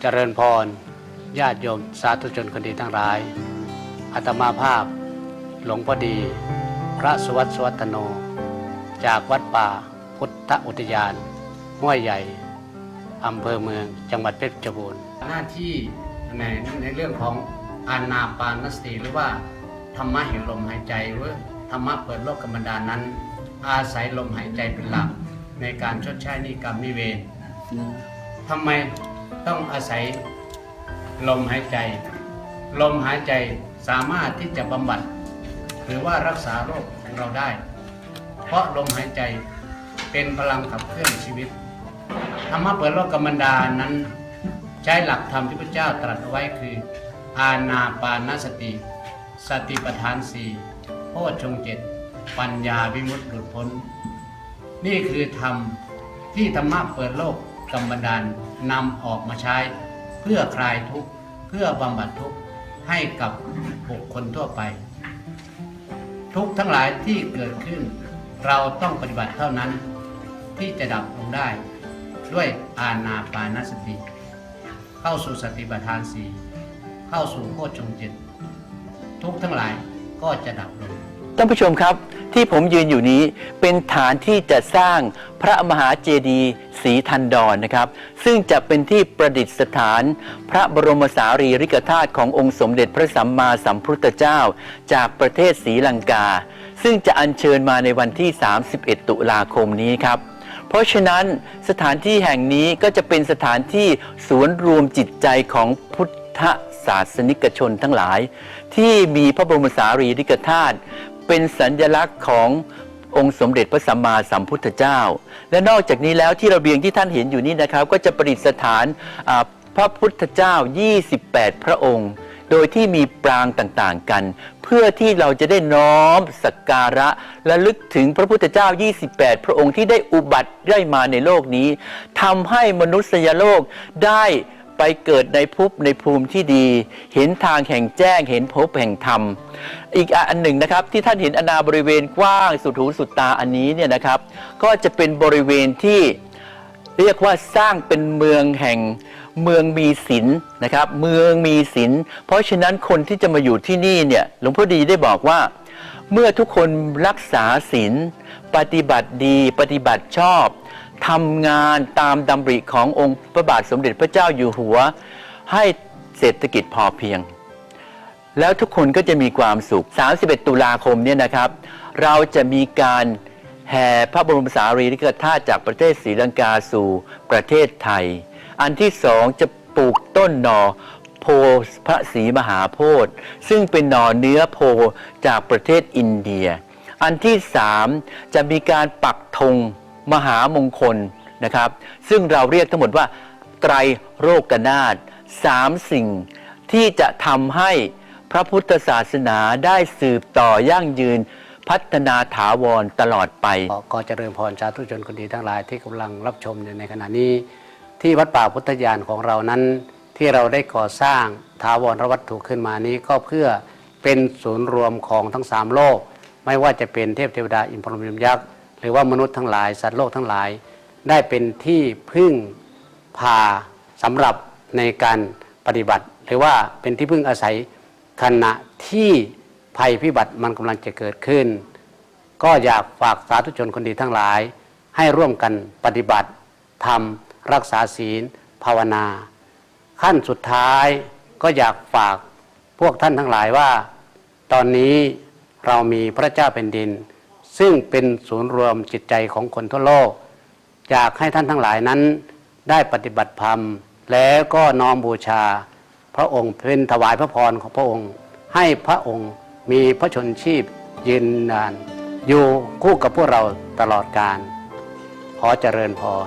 เจริญพร ญาติโยมสาธุชนคนดีทั้งหลายอาตมาภาพ หลวงพ่อดี พระสวัตสวัตโน จากวัดป่าพุทธอุทยานห้วยใหญ่อำเภอเมืองจังหวัดเพชรบูรณ์หน้าที่ในในเรื่องของอานาปานสติหรือว่าธรรมะแห่งลมหายใจหรือธรรมะเปิดโลกกรรมดานั้น อาศัยลมหายใจเป็นหลักในการชดใช้นิกรรมนิเวศทำไม ต้องอาศัยลมหายใจ ลมหายใจสามารถที่จะบำบัด หรือว่ารักษาโรคของเราได้ เพราะลมหายใจเป็นพลังขับเคลื่อนชีวิตธรรมะเปิดโลกกรรมดานั้น ใช้หลักธรรมที่พระเจ้าตรัสไว้คือ อาณาปานสติ สติปัฏฐานสี่โพชงเจ็ดปัญญาวิมุตติหลุดพ้น นี่คือธรรมที่ธรรมะเปิดโลก กรรมดานนำออกมาใช้ เพื่อคลายทุกข์เพื่อบำบัดทุกข์ให้กับบุคคลทั่วไป ทุกทั้งหลายที่เกิดขึ้น เราต้องปฏิบัติเท่านั้น ที่จะดับลงได้ ด้วยอาณาปานสติ เข้าสู่สติปัฏฐานสีเข้าสู่โพชงเจ็ดทุกทั้งหลายก็จะดับลง ท่านผู้ชมครับที่ผมยืนอยู่นี้เป็นฐานที่จะสร้างพระมหาเจดีย์ศรีทันดรนนะครับ ซึ่งจะเป็นที่ประดิษฐาน พระบรมสารีริกธาตุขององค์สมเด็จพระสัมมาสัมพุทธเจ้า จากประเทศศรีลังกา ซึ่งจะอัญเชิญมาในวันที่ 31 ตุลาคมนี้ครับเพราะฉะนั้นสถานที่แห่งนี้ก็จะเป็นสถานที่ศูนย์รวมจิตใจของพุทธศาสนิกชนทั้งหลาย ที่มีพระบรมสารีริกธาตุ เป็นสัญลักษณ์ขององค์สมเด็จพระสัมมาสัมพุทธเจ้า และนอกจากนี้แล้วที่ระเบียงที่ท่านเห็นอยู่นี้นะครับ ก็จะประดิษฐานพระพุทธเจ้า 28 พระองค์ โดยที่มีปรางต่างๆกัน เพื่อที่เราจะได้น้อมสักการะและลึกถึงพระพุทธเจ้า 28 พระองค์ที่ได้อุบัติได้มาในโลกนี้ทำให้มนุษยโลกได้ไปเกิดในภพในภูมิที่ดี เห็นทางแห่งแจ้งเห็นภพแห่งธรรม อีกอันหนึ่งนะครับที่ท่านเห็นอนาบริเวณกว้างสุดหูสุดตาอันนี้เนี่ยนะครับ ก็จะเป็นบริเวณที่เรียกว่าสร้างเป็นเมืองแห่งเมืองมีศีลนะครับ เมืองมีศีลเพราะฉะนั้นคนที่จะมาอยู่ที่นี่เนี่ยหลวงพ่อดีได้บอกว่า เมื่อทุกคนรักษาศีลปฏิบัติดีปฏิบัติชอบทำงานตามดำริขององค์พระบาทสมเด็จพระเจ้าอยู่หัว ให้เศรษฐกิจพอเพียง แล้วทุกคนก็จะมีความสุข 31 ตุลาคมเนี่ยนะครับ เราจะมีการแห่พระบรมสารีริกธาตุจากประเทศศรีลังกาสู่ประเทศไทย อันที่สองจะปลูกต้นหนอโพพระศรีมหาโพธิ์ซึ่งเป็นหนอเนื้อโพจากประเทศอินเดีย อันที่สามจะมีการปักธงมหามงคลนะครับ ซึ่งเราเรียกทั้งหมดว่าไตรโรกนาถสามสิ่งที่จะทำให้ พระพุทธศาสนาได้สืบต่อยั่งยืนพัฒนาถาวรตลอดไปขอเจริญพรสาธุชนคนดีทั้งหลายที่กำลังรับชมอยู่ในขณะนี้ ที่วัดป่าพุทธญาณของเรานั้น ที่เราได้ก่อสร้างถาวรวัตถุขึ้นมานี้ก็เพื่อเป็นศูนย์รวมของทั้งสามโลก ไม่ว่าจะเป็นเทพเทวดาอินพรหมยมยักษ์หรือว่ามนุษย์ทั้งหลายสัตว์โลกทั้งหลาย ได้เป็นที่พึ่งพาสำหรับในการปฏิบัติ หรือว่าเป็นที่พึ่งอาศัย ขณะที่ภัยพิบัติมันกำลังจะเกิดขึ้น ก็อยากฝากสาธุชนคนดีทั้งหลาย ให้ร่วมกันปฏิบัติทำรักษาศีล ภาวนา ขั้นสุดท้ายก็อยากฝากพวกท่านทั้งหลายว่า ตอนนี้เรามีพระเจ้าแผ่นดิน ซึ่งเป็นศูนย์รวมจิตใจของคนทั่วโลก อยากให้ท่านทั้งหลายนั้น ได้ปฏิบัติธรรมแล้วก็น้อมบูชา ระองค์เป็นถวายพระพรของพระองค์ ให้พระองค์มีพระชนชีพยืนนาน อยู่คู่กับพวกเราตลอดกาลขอเจริญพร